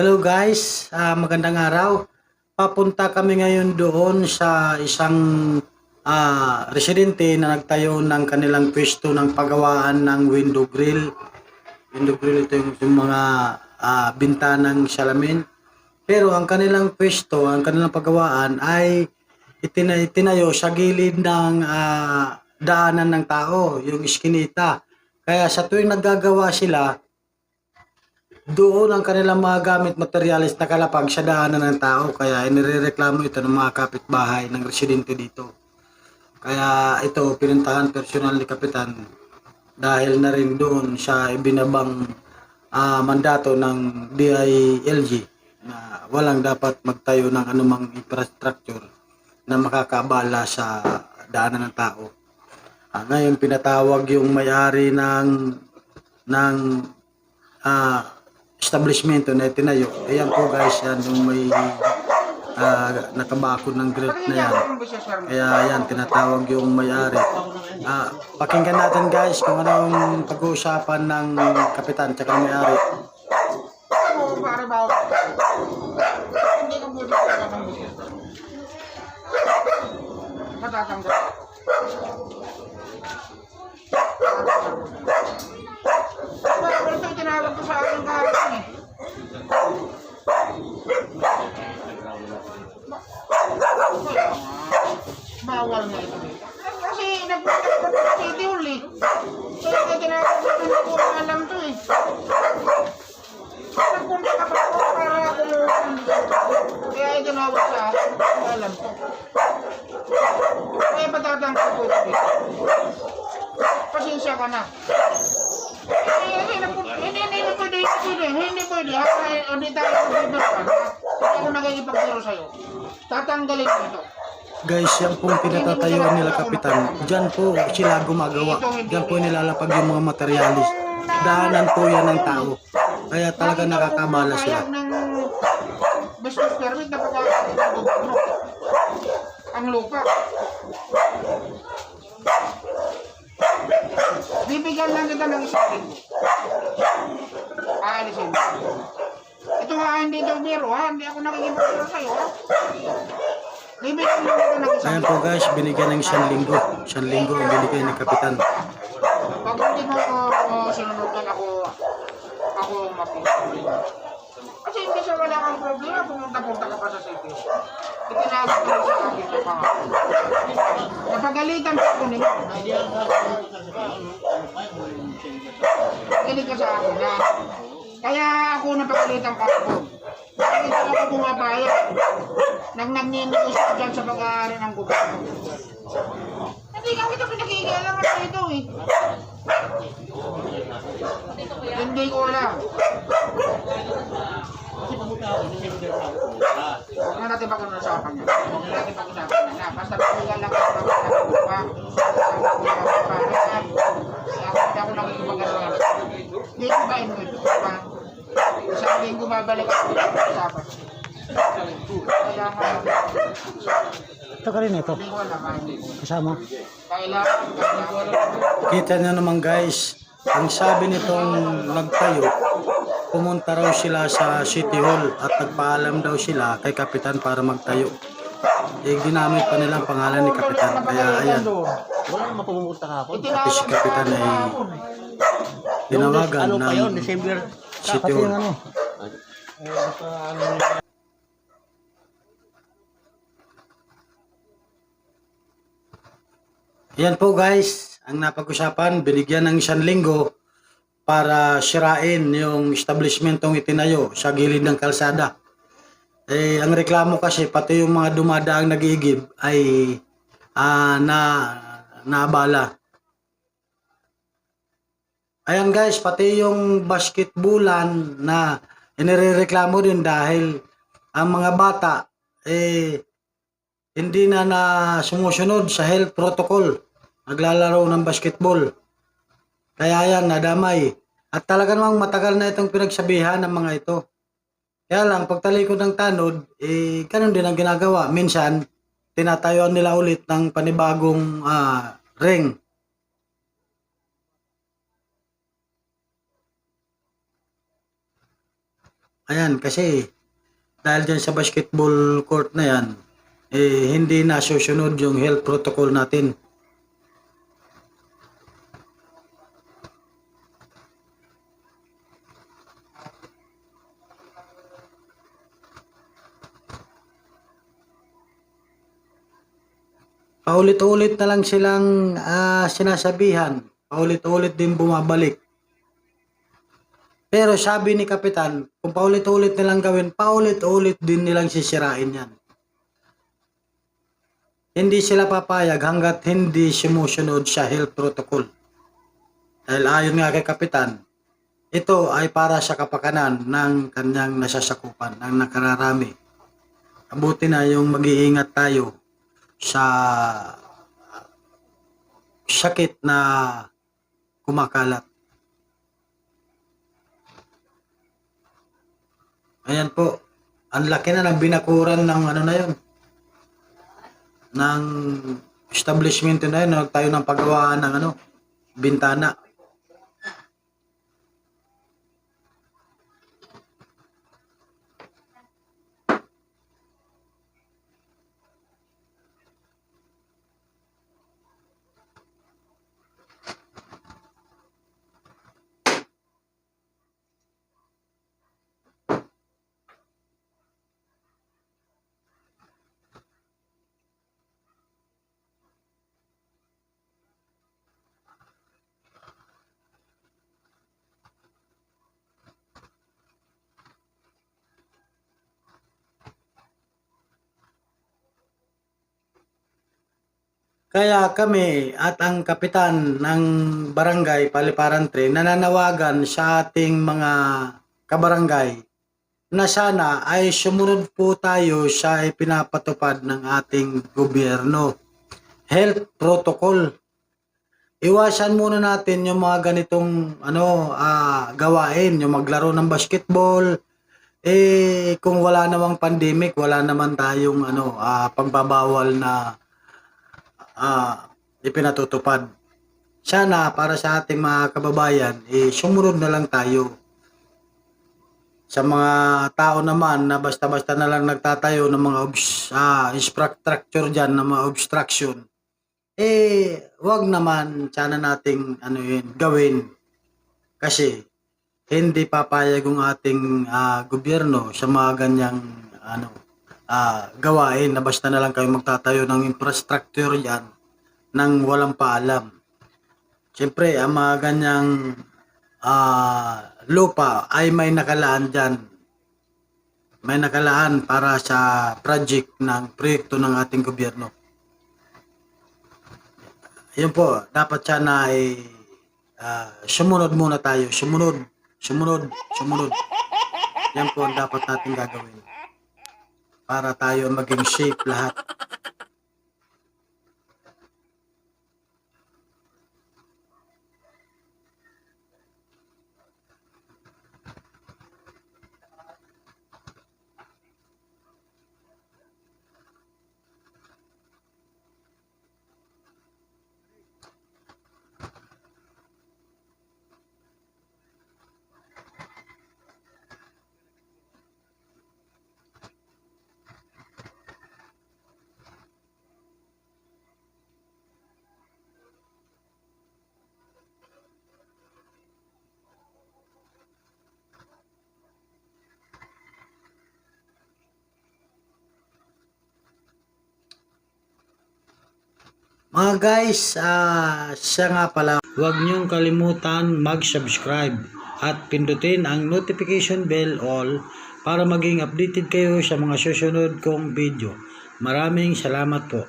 Hello guys, Ah, magandang araw. Papunta kami ngayon doon sa isang ah, residente na nagtayo ng kanilang pwesto ng paggawaan ng window grill. Window grill ito yung, yung mga ah, bintanang salamin. Pero ang kanilang pwesto, ang kanilang paggawaan ay itina- itinayo sa gilid ng ah, daanan ng tao, yung iskinita. Kaya sa tuwing naggagawa sila, doon ang kanilang mga gamit materialis nakalapag sa daanan ng tao kaya inirereklamo ito ng mga kapitbahay ng residente dito. Kaya ito pinuntahan personal ni Kapitan dahil na rin doon sa ibinabang ah, mandato ng DILG na walang dapat magtayo ng anumang infrastructure na makakabala sa daanan ng tao. Ah, ngayon pinatawag yung may-ari ng ng ah establishmento na itinayo. Ayan po guys, yan yung may ah, nakabakod ng grill na yan. Kaya yan, tinatawag yung may-ari. Ah, pakinggan natin guys kung anong pag-uusapan ng kapitan tsaka may-ari. Oo, pare ba? Hindi ka pwede ka ng business. Matatanggal. Diba, pero ito tinawag ko sa akin kahapon eh. Bawal nga ito eh. Kasi nagpunta ko sa City Hall eh. So, ito tinawag ko na ko alam to eh. Nagpunta ka pa ako para ako Kaya itinawag sa akin. Alam ko. Kaya patatangkal ko ito dito. Pasensya ka na. Hindi, hindi, hindi, hindi, hindi pwede, hindi hindi pwede. Ha? Eh, Hindi tayo mag-ibig ka. Hindi ako nagigipagdiro sa'yo. Tatanggalin ito. Guys, yan pong pinatatayuan nila kapitan. Diyan po sila gumagawa. Diyan po nilalapag yung mga materialis. Daanan po yan ng tao. Kaya talaga nakakabala sila. Business permit na gobyerno. Ang lupa. Bibigyan lang kita ng isang linggo. Aalisin mo. Ito ha, hindi daw biro ha. Hindi ako nakikipagpiro sa'yo ha. Bibigyan lang kita ng isang Ayan po guys, binigyan ng isang linggo. Isang linggo ang binigay ni kapitan. Pag hindi mo ako sinunugan ako, ako mapipili. Kasi hindi siya wala kang problema, pumunta-punta ka pa sa city. Rin sa akin na pangako. Napagalitan pa ako ninyo. Kilig ka sa akin na. Kaya ako napagalitan pa ako. Bakit ako bumabaya? Nang nagninigos ko dyan sa pag-aari ng gobyerno. Hindi kami ito pinakikialaman na ito eh. Hindi ko alam. Huwag na natin pag-usapan yan. Huwag na natin pag-usapan yan. Ah, Basta bigyan lang ako ng mga lupa. Hindi ako. Hindi ko ba? Diba? Isang linggo babalik ako ng Ito ka rin ito. Kasama. Kita nyo naman guys, ang sabi nitong nagtayo, pumunta raw sila sa City Hall at nagpaalam daw sila kay Kapitan para magtayo. Eh, ginamit pa nilang pangalan ni Kapitan. Kaya ayan, Wala naman pumunta ka ako. pati si Kapitan ay tinawagan ano ng. City Hall. Yan po guys, ang napag-usapan, binigyan ng isang linggo para sirain yung establishmentong itinayo sa gilid ng kalsada. Eh, ang reklamo kasi, pati yung mga dumadaang nag-iigib ay ah, na naabala. Ayan guys, pati yung basketballan na inireklamo din dahil ang mga bata eh hindi na na sumusunod sa health protocol. Naglalaro ng basketball. Kaya yan, nadamay. At talaga namang matagal na itong pinagsabihan ng mga ito. Kaya lang, pagtalikod ng tanod, eh, ganun din ang ginagawa. Minsan, tinatayuan nila ulit ng panibagong ah, ring. Ayan, kasi dahil dyan sa basketball court na yan, eh, hindi na susunod yung health protocol natin. Paulit-ulit na lang silang ah, sinasabihan. Paulit-ulit din bumabalik. Pero sabi ni Kapitan, kung paulit-ulit nilang gawin, paulit-ulit din nilang sisirain yan. Hindi sila papayag hanggat hindi sumusunod sa health protocol. Dahil ayon nga kay Kapitan, ito ay para sa kapakanan ng kanyang nasasakupan, ng nakararami. Abuti na yung mag-iingat tayo sa sakit na kumakalat. Ayan po. Ang laki na ng binakuran ng ano na yun. Ng establishment na yun. Nagtayo ng paggawaan ng ano, bintana. Kaya kami at ang kapitan ng barangay Paliparan 3 nananawagan sa ating mga kabarangay na sana ay sumunod po tayo sa ipinapatupad ng ating gobyerno. Health protocol. Iwasan muna natin yung mga ganitong ano ah, gawain, yung maglaro ng basketball. Eh kung wala namang pandemic, wala naman tayong ano ah, pagbabawal na ah, ipinatutupad. Sana para sa ating mga kababayan, eh, sumunod na lang tayo. Sa mga tao naman na basta-basta na lang nagtatayo ng mga obs, ah, infrastructure dyan, ng mga obstruction, eh, wag naman sana nating ano yun, gawin. Kasi, hindi papayag ang ating ah, gobyerno sa mga ganyang ano, ah, gawain na basta na lang kayo magtatayo ng infrastructure yan nang walang paalam. Siyempre, ang mga ganyang ah, lupa ay may nakalaan dyan. May nakalaan para sa project ng proyekto ng ating gobyerno. Yun po, dapat sana ay ah, sumunod muna tayo. Sumunod, sumunod, sumunod. Yan po ang dapat natin gagawin. Para tayo maging safe lahat. Mga guys, ah siya nga pala, huwag niyong kalimutan mag-subscribe at pindutin ang notification bell all para maging updated kayo sa mga susunod kong video. Maraming salamat po.